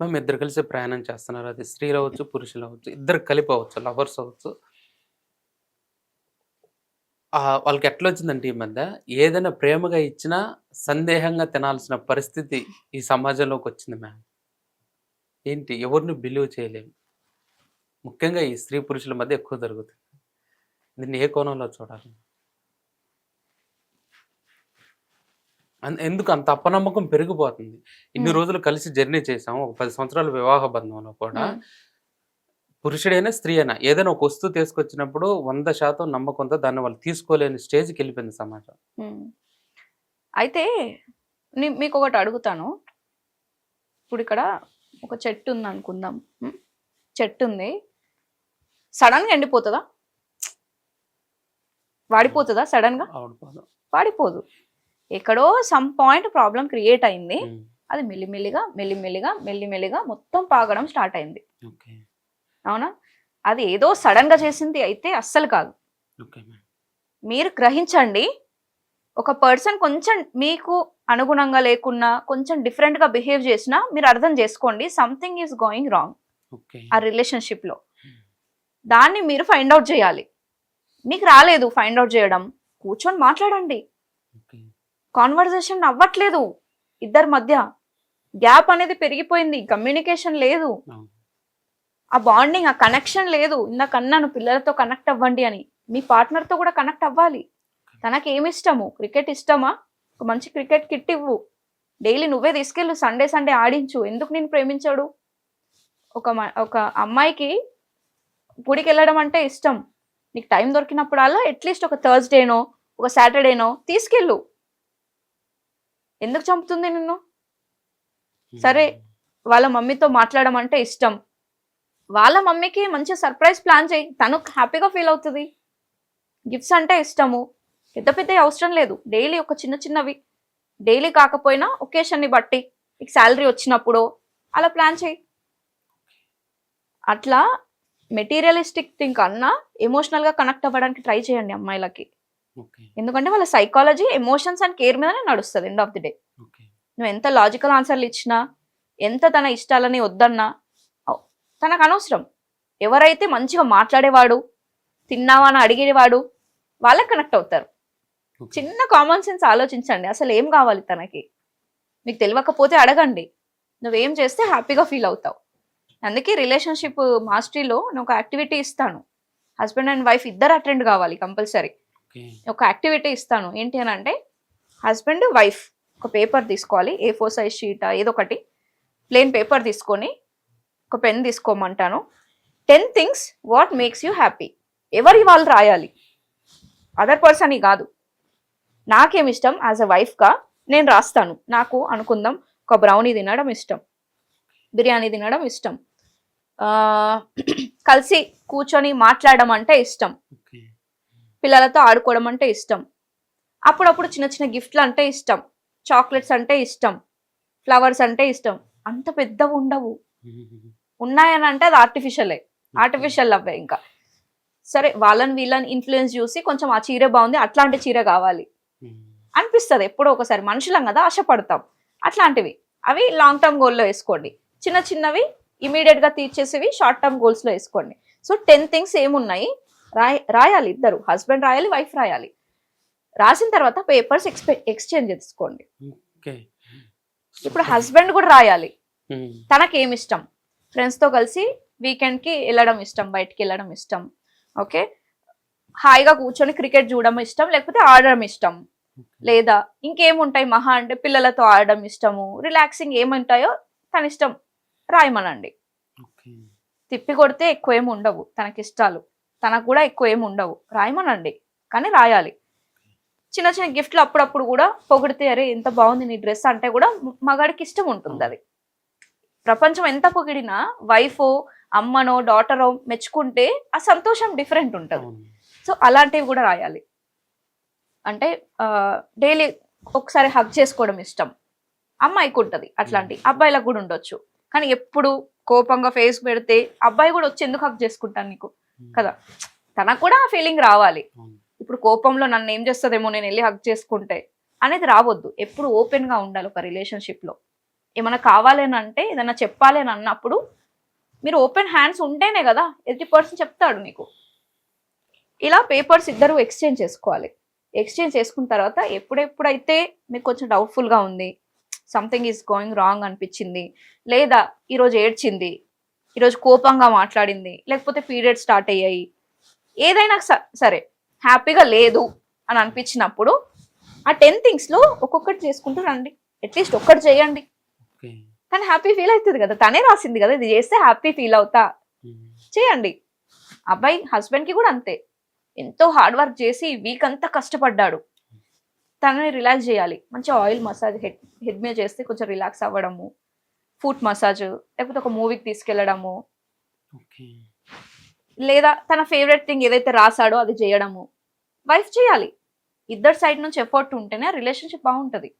మేము ఇద్దరు కలిసి ప్రయాణం చేస్తున్నారు. అది స్త్రీలు అవ్వచ్చు పురుషులు అవ్వచ్చు ఇద్దరు కలిపి అవ్వచ్చు లవర్స్ అవ్వచ్చు. వాళ్ళకి ఎట్లా వచ్చిందంటే ఈ మధ్య ఏదైనా ప్రేమగా ఇచ్చినా సందేహంగా తినాల్సిన పరిస్థితి ఈ సమాజంలోకి వచ్చింది మ్యామ్ ఏంటి? ఎవరిని బిలీవ్ చేయలేము. ముఖ్యంగా ఈ స్త్రీ పురుషుల మధ్య ఎక్కువ జరుగుతుంది. దీన్ని ఏ కోణంలో చూడాలి? ఎందుకు అంత అపనమ్మకం పెరిగిపోతుంది ఇన్ని. రోజులు కలిసి జర్నీ చేసాం ఒక పది సంవత్సరాల వివాహ బంధంలో కూడా. పురుషుడైనా స్త్రీ అయినా ఏదైనా ఒక వస్తువు తీసుకొచ్చినప్పుడు వంద శాతం నమ్మకంతో దాన్ని వాళ్ళు తీసుకోలేని స్టేజ్కి వెళ్ళిపోయింది సమాజం. అయితే మీకు ఒకటి అడుగుతాను ఇప్పుడు ఇక్కడ ఒక చెట్టు ఉంది అనుకుందాం. చెట్టు ఉంది సడన్గా ఎండిపోతుందా వాడిపోతుందా సడన్గా. వాడిపోదు ఎక్కడో సమ్ పాయింట్ ప్రాబ్లం క్రియేట్ అయింది. మ్మ్. అది మెల్లిమెల్లిగా మెల్లిమెల్లిగా మెల్లిమెల్లిగా మొత్తం పాగడం స్టార్ట్ అయింది. ఓకే. అవునా? అది ఏదో సడన్గా చేసింది అయితే అస్సలు కాదు. మీరు గ్రహించండి ఒక పర్సన్ కొంచెం మీకు అనుగుణంగా లేకున్నా కొంచెం different గా బిహేవ్ చేసినా మీరు అర్థం చేసుకోండి సంథింగ్ ఈస్ గోయింగ్ రాంగ్ ఆ relationship లో. దాన్ని మీరు ఫైండ్ అవుట్ చేయాలి. మీకు రాలేదు ఫైండ్ అవుట్ చేయడం. కూర్చొని మాట్లాడండి. కాన్వర్జేషన్ అవ్వట్లేదు. ఇద్దరి మధ్య గ్యాప్ అనేది పెరిగిపోయింది. కమ్యూనికేషన్ లేదు. ఆ బాండింగ్ ఆ కనెక్షన్ లేదు. ఇందాక అన్నాను పిల్లలతో కనెక్ట్ అవ్వండి అని. మీ partner తో కూడా కనెక్ట్ అవ్వాలి. తనకి ఏమి ఇష్టము క్రికెట్ ఇష్టమా? ఒక మంచి క్రికెట్ కిట్ ఇవ్వు. డైలీ నువ్వే తీసుకెళ్ళు. సండే సండే ఆడించు. ఎందుకు నేను ప్రేమించాడు? ఒక ఒక అమ్మాయికి గుడికి వెళ్ళడం అంటే ఇష్టం. నీకు టైం దొరికినప్పుడల్లా అట్లీస్ట్ ఒక థర్స్డేనో ఒక సాటర్డేనో తీసుకెళ్ళు. ఎందుకు చంపుతుంది నిన్ను? సరే. వాళ్ళ మమ్మీతో మాట్లాడడం అంటే ఇష్టం. వాళ్ళ మమ్మీకి మంచి సర్ప్రైజ్ ప్లాన్ చేయి. తను హ్యాపీగా ఫీల్ అవుతుంది. గిఫ్ట్స్ అంటే ఇష్టము. పెద్ద పెద్ద అవసరం లేదు. డైలీ ఒక చిన్న చిన్నవి. డైలీ కాకపోయినా ఒకేషన్ని బట్టి. నీకు శాలరీ వచ్చినప్పుడు అలా ప్లాన్ చేయి. అట్లా మెటీరియలిస్టిక్ థింక్ అన్నా ఎమోషనల్గా కనెక్ట్ అవ్వడానికి ట్రై చేయండి అమ్మాయిలకి. ఎందుకంటే వాళ్ళ సైకాలజీ ఎమోషన్స్ అండ్ కేర్ మీదనే నడుస్తుంది ఎండ్ ఆఫ్ ది డే నువ్వు ఎంత లాజికల్ ఆన్సర్లు ఇచ్చినా ఎంత తన ఇష్టాలని వద్దన్నా తనకు అనవసరం. ఎవరైతే మంచిగా మాట్లాడేవాడు తిన్నావా అని అడిగేవాడు వాళ్ళకి కనెక్ట్ అవుతారు. చిన్న కామన్ సెన్స్ ఆలోచించండి అసలు ఏం కావాలి తనకి? మీకు తెలియకపోతే అడగండి. నువ్వేం చేస్తే హ్యాపీగా ఫీల్ అవుతావు. అందుకే రిలేషన్షిప్ మాస్టరీలో నేను ఒక యాక్టివిటీ ఇస్తాను. హస్బెండ్ అండ్ వైఫ్ ఇద్దరు అటెండ్ కావాలి కంపల్సరీ. ఒక యాక్టివిటీ ఇస్తాను. ఏంటి అని అంటే హస్బెండ్ వైఫ్ ఒక పేపర్ తీసుకోవాలి. ఏ ఫోర్ సైజ్ షీట్ ఏదో ఒకటి. ప్లేన్ పేపర్ తీసుకొని ఒక pen తీసుకోమంటాను. Ten things what makes you happy. ఎవరి వాళ్ళు రాయాలి? అదర్ పర్సన్ కాదు. నాకేం ఇష్టం? యాజ్ అ వైఫ్గా నేను రాస్తాను. నాకు అనుకుందాం ఒక బ్రౌనీ తినడం ఇష్టం. బిర్యానీ తినడం ఇష్టం. కలిసి కూర్చొని మాట్లాడడం అంటే ఇష్టం. పిల్లలతో ఆడుకోవడం అంటే ఇష్టం. అప్పుడప్పుడు చిన్న చిన్న గిఫ్ట్లు అంటే ఇష్టం. చాక్లెట్స్ అంటే ఇష్టం. ఫ్లవర్స్ అంటే ఇష్టం. అంత పెద్దవి ఉండవు. ఉన్నాయని అంటే అది ఆర్టిఫిషియలే. ఆర్టిఫిషియల్ లవ్వే ఇంకా. సరే వాళ్ళని వీళ్ళని ఇన్ఫ్లుయెన్స్ చూసి కొంచెం ఆ చీర బాగుంది అట్లాంటి చీర కావాలి. అనిపిస్తుంది ఎప్పుడో ఒకసారి. మనుషులం కదా ఆశపడతాం. అట్లాంటివి. అవి లాంగ్ టర్మ్ గోల్లో వేసుకోండి. చిన్న చిన్నవి ఇమీడియట్గా తీర్చేసేవి షార్ట్ టర్మ్ గోల్స్లో వేసుకోండి. సో టెన్ థింగ్స్ ఏమున్నాయి? రాయ రాయాలి ఇద్దరు. హస్బెండ్ రాయాలి వైఫ్ రాయాలి. రాసిన తర్వాత పేపర్స్ ఎక్స్చేంజ్ చేసుకోండి. ఇప్పుడు హస్బెండ్ కూడా రాయాలి. తనకి ఏమి ఇష్టం ఫ్రెండ్స్తో కలిసి వీకెండ్కి వెళ్ళడం ఇష్టం బయటికి వెళ్ళడం ఇష్టం. ఓకే? హాయిగా కూర్చొని క్రికెట్ చూడడం ఇష్టం లేకపోతే ఆడడం ఇష్టం. లేదా ఇంకేముంటాయి? మహా అంటే పిల్లలతో ఆడడం ఇష్టము రిలాక్సింగ్ ఏముంటాయో తన ఇష్టం రాయమనండి తిప్పి కొడితే ఎక్కువ ఏమి ఉండవు తనకి ఇష్టాలు తనకు కూడా ఎక్కువ ఏమి ఉండవు. రాయమనండి. కానీ రాయాలి. చిన్న చిన్న గిఫ్ట్లు అప్పుడప్పుడు కూడా పొగిడితే అరే ఎంత బాగుంది నీ డ్రెస్ అంటే కూడా మ- మగాడికి ఇష్టం ఉంటుంది అది. ప్రపంచం ఎంత పొగిడినా వైఫ్ అమ్మనో డాటరో మెచ్చుకుంటే ఆ సంతోషం డిఫరెంట్ ఉంటుంది. సో అలాంటివి కూడా రాయాలి. అంటే డైలీ ఒకసారి హగ్ చేసుకోవడం ఇష్టం. అమ్మాయికి ఉంటుంది అట్లాంటి. అబ్బాయిలకు కూడా ఉండొచ్చు. కానీ ఎప్పుడు కోపంగా ఫేస్ పెడితే అబ్బాయి కూడా వచ్చి ఎందుకు హగ్ చేసుకుంటాను నీకు? కదా. తనకు కూడా ఆ ఫీలింగ్ రావాలి. ఇప్పుడు కోపంలో నన్ను ఏం చేస్తుందేమో నేను వెళ్ళి హగ్ చేసుకుంటే అనేది రావద్దు. ఎప్పుడు ఓపెన్గా ఉండాలి ఒక రిలేషన్షిప్లో. ఏమైనా కావాలి అని అంటే ఏదైనా చెప్పాలి అని అన్నప్పుడు మీరు ఓపెన్ హ్యాండ్స్ ఉంటేనే కదా ఎయిటీ పర్సెంట్ చెప్తాడు మీకు ఇలా పేపర్స్ ఇద్దరు ఎక్స్చేంజ్ చేసుకోవాలి. ఎక్స్చేంజ్ చేసుకున్న తర్వాత ఎప్పుడెప్పుడైతే మీకు కొంచెం డౌట్ఫుల్గా ఉంది సంథింగ్ ఈజ్ గోయింగ్ రాంగ్ అనిపించింది లేదా ఈరోజు ఏడ్చింది ఈరోజు కోపంగా మాట్లాడింది. లేకపోతే పీరియడ్ స్టార్ట్ అయ్యాయి. ఏదైనా స- సరే హ్యాపీగా లేదు అని అనిపించినప్పుడు ఆ టెన్ థింగ్స్లో ఒక్కొక్కటి చేసుకుంటూ రండి. అట్లీస్ట్ ఒక్కటి చేయండి. కానీ హ్యాపీ ఫీల్ అవుతుంది కదా. తనే రాసింది కదా ఇది చేస్తే హ్యాపీ ఫీల్ అవుతా. చేయండి. అబ్బాయి హస్బెండ్కి కూడా అంతే. ఎంతో హార్డ్ వర్క్ చేసి వీక్ అంతా కష్టపడ్డాడు. తనని రిలాక్స్ చేయాలి. మంచి ఆయిల్ మసాజ్ హెడ్ హెడ్ మీద చేస్తే కొంచెం రిలాక్స్ అవ్వడము. ఫుట్ మసాజ్ లేకపోతే ఒక మూవీకి తీసుకెళ్ళడము. ఓకే. లేదా తన ఫేవరెట్ థింగ్ ఏదైతే రాసాడో అది చేయడము. వైఫ్ చేయాలి. ఇద్దరు సైడ్ నుంచి ఎఫర్ట్ ఉంటేనే రిలేషన్షిప్ బాగుంటుంది.